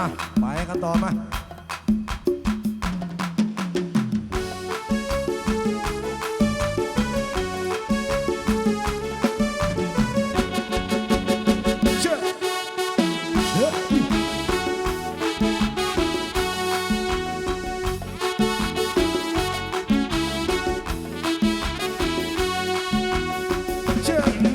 อะ ไปกันต่อมาเชื่อ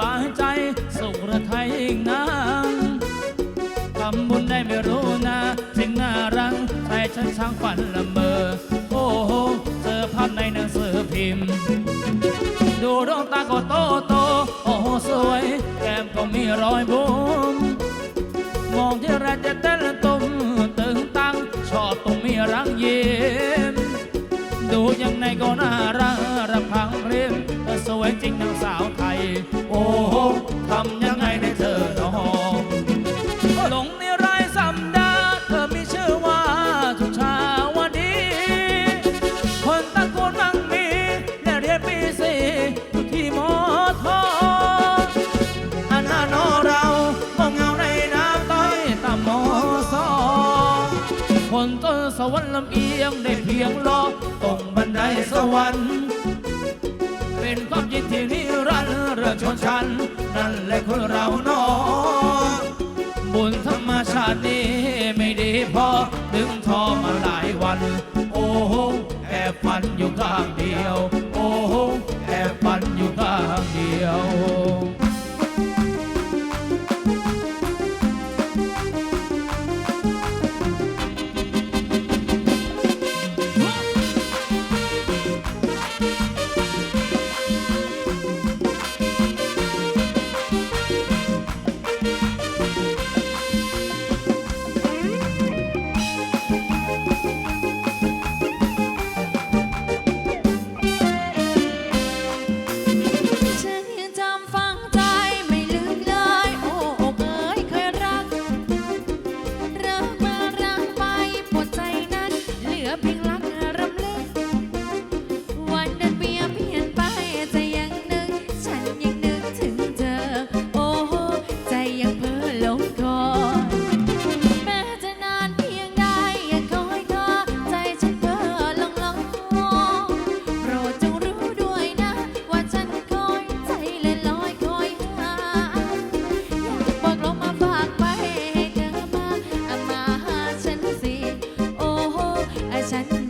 บายใจ สุขรือไทยงนังทำบุญได้ไม่รู้นะสิ่งน่ารักแต่ฉันช่างฝันละเมอ โอ้โห เจอภาพในหนังสือพิมพ์ ดูดวงตาก็โตโต โอ้โห สวย แก้มก็มีรอยบุ๋มมองที่ไรจะเต้นตุ้มตึงตัง ชอบตรงมีรังยิ้มดูยังไงก็น่ารักระพังเพลมเธอ สวยจริงนางสาวไทย โอ้โหทำยังไงในเธอนองหลงในรายสัมดาเธอมีชื่อว่าทุชาวดี คนตะโกนมังมีและเรียนปีสี่อยู่ที่มอทออันนาโนเรามองเงาในน้ำต้อยตามมอสอคนต้นสวรรค์ลำเอียงได้เพียงรอตรงบันไดสวรรค์ เป็นความจริงที่นิรันดร์เรือชนชั้นนั่นแหละคนเราเนอบุญธรรมชาตินี้ไม่ดีพอดึงทอมาหลายวัน โอ้แอบฝันอยู่ข้างเดียวโอ้โหแอบฝันอยู่ข้างเดียว 三。